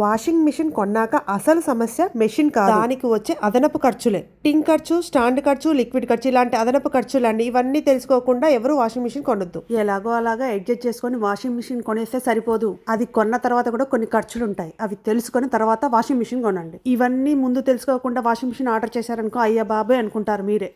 Washing machine కొన్నాక అసలు సమస్య మెషిన్ కాదు. దానికి వచ్చే అదనపు ఖర్చులే. టింగ్ ఖర్చు స్టాండ్ ఖర్చు లిక్విడ్ ఖర్చు ఇలాంటి అదనపు ఖర్చులండి ఇవన్నీ తెలుసుకోకుండా ఎవరు వాషింగ్ మిషన్ కొనొద్దు. ఎలాగో అలాగా అడ్జస్ట్ చేసుకొని వాషింగ్ మిషన్ కొనేస్తే సరిపోదు. అది కొన్న తర్వాత కూడా కొన్ని ఖర్చులు ఉంటాయి అవి తెలుసుకొని తర్వాత వాషింగ్ మిషన్ కొనండి. ఇవన్నీ ముందు తెలుసుకోకుండా వాషింగ్ మిషన్ ఆర్డర్ చేశారనుకో అయ్యా బాబాయ్ అనుకుంటారు మీరే.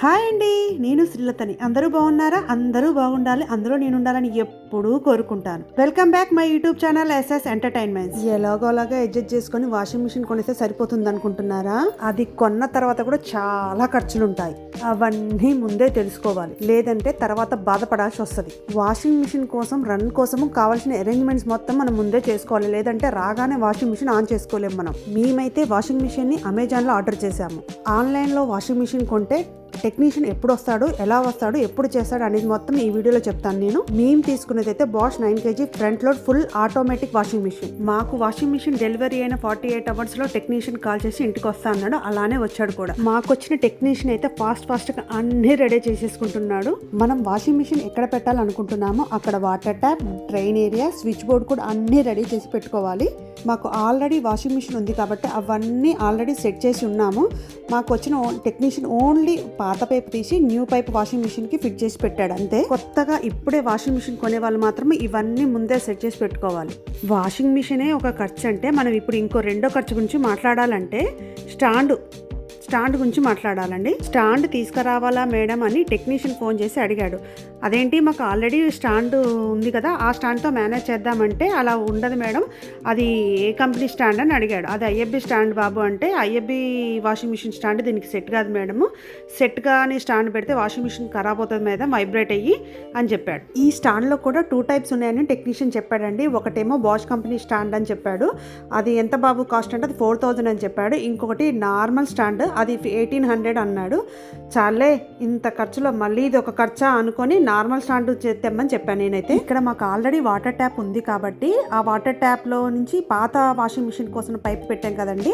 హాయ్ అండి నేను శ్రీలతని. అందరూ బాగున్నారా? అందరూ బాగుండాలి. అందరూ నేను ఉండాలని ఎప్పుడూ కోరుకుంటాను. Welcome back my YouTube channel SS entertainments ఎలాగోలాగా అడ్జస్ట్ చేసుకొని వాషింగ్ మిషన్ కొనిస్తే సరిపోతుంది అనుకుంటున్నారా అది కొన్న తర్వాత కూడా చాలా ఖర్చులు ఉంటాయి అవన్నీ ముందే తెలుసుకోవాలి. లేదంటే తర్వాత బాధపడాల్సి వస్తుంది. వాషింగ్ మిషన్ కోసం రన్ కోసము కావాల్సిన అరేంజ్మెంట్స్ మొత్తం మనం ముందే చేసుకోవాలి. లేదంటే రాగానే వాషింగ్ మిషన్ ఆన్ చేసుకోలేము మనం. మేమైతే వాషింగ్ మిషన్ని అమెజాన్లో ఆర్డర్ చేసాము ఆన్లైన్లో వాషింగ్ మిషన్ కొంటే టెక్నీషియన్ ఎప్పుడు వస్తాడు ఎలా వస్తాడు ఎప్పుడు చేస్తాడు అనేది మొత్తం ఈ వీడియోలో చెప్తాను నేను. మేము తీసుకున్నది అయితే Bosch nine KG front load full automatic washing machine మాకు వాషింగ్ మిషన్ డెలివరీ అయిన ఫార్టీ ఎయిట్ అవర్స్లో టెక్నీషియన్ కాల్ చేసి ఇంటికి వస్తా అన్నాడు అలానే వచ్చాడు కూడా. మాకు వచ్చిన టెక్నీషియన్ అయితే ఫాస్ట్ ఫాస్ట్గా అన్ని రెడీ చేసేసుకుంటున్నాడు. మనం వాషింగ్ మిషన్ ఎక్కడ పెట్టాలనుకుంటున్నామో అక్కడ water tap drain area switch board కూడా అన్ని రెడీ చేసి పెట్టుకోవాలి. మాకు ఆల్రెడీ వాషింగ్ మిషన్ ఉంది కాబట్టి అవన్నీ ఆల్రెడీ సెట్ చేసి ఉన్నాము. మాకు వచ్చిన టెక్నీషియన్ ఓన్లీ పాత పైపు తీసి న్యూ పైప్ వాషింగ్ మిషన్కి ఫిట్ చేసి పెట్టాడు అంతే. కొత్తగా ఇప్పుడే వాషింగ్ మిషన్ కొనే వాళ్ళు మాత్రమే ఇవన్నీ ముందే సెట్ చేసి పెట్టుకోవాలి. వాషింగ్ మిషనే ఒక ఖర్చు అంటే మనం ఇప్పుడు ఇంకో రెండో ఖర్చు గురించి మాట్లాడాలంటే స్టాండ్ స్టాండ్ గురించి మాట్లాడాలండి. స్టాండ్ తీసుకురావాలా మేడం అని టెక్నీషియన్ ఫోన్ చేసి అడిగాడు. అదేంటి మాకు ఆల్రెడీ స్టాండ్ ఉంది కదా ఆ స్టాండ్తో మేనేజ్ చేద్దామంటే అలా ఉండదు మేడం. అది ఏ కంపెనీ స్టాండ్ అని అడిగాడు. అది ఐఎఫ్బి స్టాండ్ బాబు అంటే ఐఎఫ్బి వాషింగ్ మిషన్ స్టాండ్ దీనికి సెట్ కాదు మేడం సెట్ కానీ స్టాండ్ పెడితే వాషింగ్ మిషన్ ఖరాబ్ అవుతుంది మేడం వైబ్రేట్ అయ్యి అని చెప్పాడు. ఈ స్టాండ్లో కూడా టూ టైప్స్ ఉన్నాయని టెక్నీషియన్ చెప్పాడండి. ఒకటేమో బాష్ కంపెనీ స్టాండ్ అని చెప్పాడు. అది ఎంత బాబు కాస్ట్ అంటే అది ఫోర్ థౌజండ్ అని చెప్పాడు. ఇంకొకటి నార్మల్ స్టాండ్ అది ఎయిటీన్ హండ్రెడ్ అన్నాడు. చాలే ఇంత ఖర్చులో మళ్ళీ ఇది ఒక ఖర్చా అనుకొని నార్మల్ స్టాండ్ తెమ్మని చెప్పాను నేనైతే. ఇక్కడ మాకు ఆల్రెడీ వాటర్ ట్యాప్ ఉంది కాబట్టి ఆ వాటర్ ట్యాప్లో నుంచి పాత వాషింగ్ మిషన్ కోసం పైప్ పెట్టాం కదండి.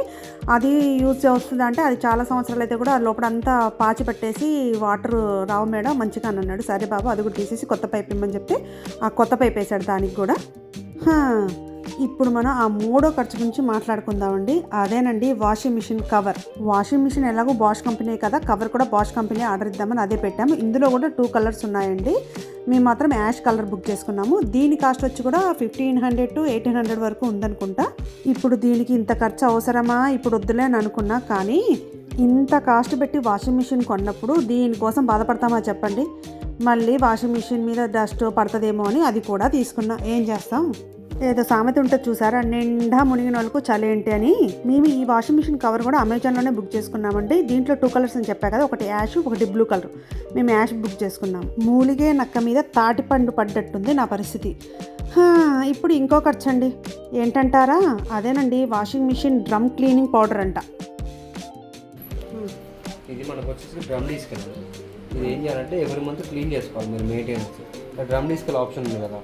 అది యూజ్ చేస్తుందా అంటే అది చాలా సంవత్సరాలు అయితే కూడా లోపల అంతా పాచి పెట్టేసి వాటర్ రావు మేడం మంచిగా అని అన్నాడు. సరే బాబు అది కూడా తీసేసి కొత్త పైప్ ఇమ్మని చెప్తే ఆ కొత్త పైప్ వేసాడు దానికి కూడా. ఇప్పుడు మనం ఆ మూడో ఖర్చు గురించి మాట్లాడుకుందామండి. అదేనండి washing machine cover. Washing machine ఎలాగో బాష్ కంపెనీ కదా కవర్ కూడా బాష్ కంపెనీ ఆర్డర్ ఇద్దామని అదే పెట్టాము. ఇందులో కూడా టూ కలర్స్ ఉన్నాయండి. మేము మాత్రం యాష్ కలర్ బుక్ చేసుకున్నాము. దీని కాస్ట్ వచ్చి కూడా fifteen hundred to eighteen hundred వరకు ఉందనుకుంటా. ఇప్పుడు దీనికి ఇంత ఖర్చు అవసరమా? ఇప్పుడు వద్దులే అని అనుకున్నా కానీ ఇంత కాస్ట్ పెట్టి వాషింగ్ మిషన్ కొన్నప్పుడు దీనికోసం బాధపడతామా చెప్పండి? మళ్ళీ వాషింగ్ మిషన్ మీద డస్ట్ పడుతుందేమో అని అది కూడా తీసుకున్నా. ఏం చేస్తాం? ఏదో సామెత ఉంటుంది చూసారా? నిండా మునిగిన వాళ్ళకు చలేంటి అని. మేము ఈ వాషింగ్ మిషన్ కవర్ కూడా అమెజాన్లోనే బుక్ చేసుకున్నామండి. దీంట్లో టూ కలర్స్ అని చెప్పా కదా ఒకటి యాష్ ఒకటి బ్లూ కలర్. మేము యాష్ బుక్ చేసుకున్నాం. మూలిగే నక్క మీద తాటిపండు పడ్డట్టుంది నా పరిస్థితి. ఇప్పుడు ఇంకో ఖర్చు అండి ఏంటంటారా? అదేనండి washing machine drum cleaning powder అంట. ఇది మనకు వచ్చేసి డ్రమ్ తీసుకెళ్ళాలి. ఇది ఏం చేయాలంటే ఎవరి మంత్ క్లీన్ చేసుకోవాలి మీరు మెయింటెనెన్స్ డ్రమ్ డీస్కెల్ ఆప్షన్ ఉంది కదా.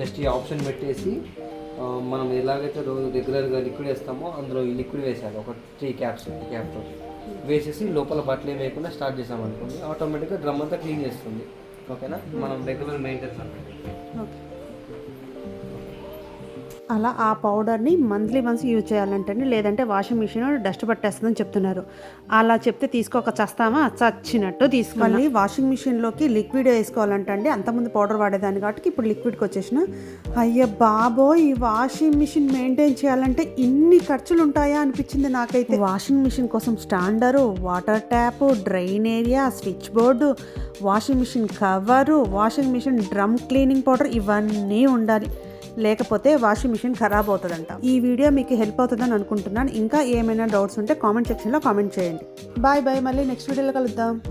జస్ట్ ఈ ఆప్షన్ పెట్టేసి మనం ఎలాగైతే రోజు రెగ్యులర్గా లిక్విడ్ వేస్తామో అందులో ఈ లిక్విడ్ వేసాలి ఒక త్రీ క్యాప్స్ ఈ క్యాప్తో వేసేసి లోపల బట్టలు ఏం వేయకుండా స్టార్ట్ చేసామనుకోండి ఆటోమేటిక్గా డ్రమ్ అంతా క్లీన్ చేస్తుంది. ఓకేనా? మనం రెగ్యులర్ మెయింటెనెన్స్ అంటే అలా ఆ పౌడర్ని మంత్లీ వన్స్ యూజ్ చేయాలంటండి లేదంటే వాషింగ్ మిషన్ డస్ట్ పట్టేస్తుందని చెప్తున్నారు. అలా చెప్తే తీసుకోక చస్తామా? చచ్చినట్టు తీసుకోవాలి వాషింగ్ మిషన్లోకి లిక్విడ్ వేసుకోవాలంటండి అంతకుముందు పౌడర్ వాడేదాన్ని కాబట్టి ఇప్పుడు లిక్విడ్కి వచ్చేసిన. అయ్య బాబో ఈ వాషింగ్ మిషన్ మెయింటైన్ చేయాలంటే ఇన్ని ఖర్చులు ఉంటాయా అనిపించింది నాకైతే. వాషింగ్ మిషన్ కోసం stand water tap drain area switch board washing machine cover washing machine drum cleaning powder ఇవన్నీ ఉండాలి. లేకపోతే వాషింగ్ మిషన్ ఖరాబ్ అవుతుందంట. ఈ వీడియో మీకు హెల్ప్ అవుతుందని అనుకుంటున్నాను. ఇంకా ఏమైనా డౌట్స్ ఉంటే కామెంట్ సెక్షన్లో కామెంట్ చేయండి. Bye bye. మళ్ళీ నెక్స్ట్ వీడియోలో కలుద్దాం.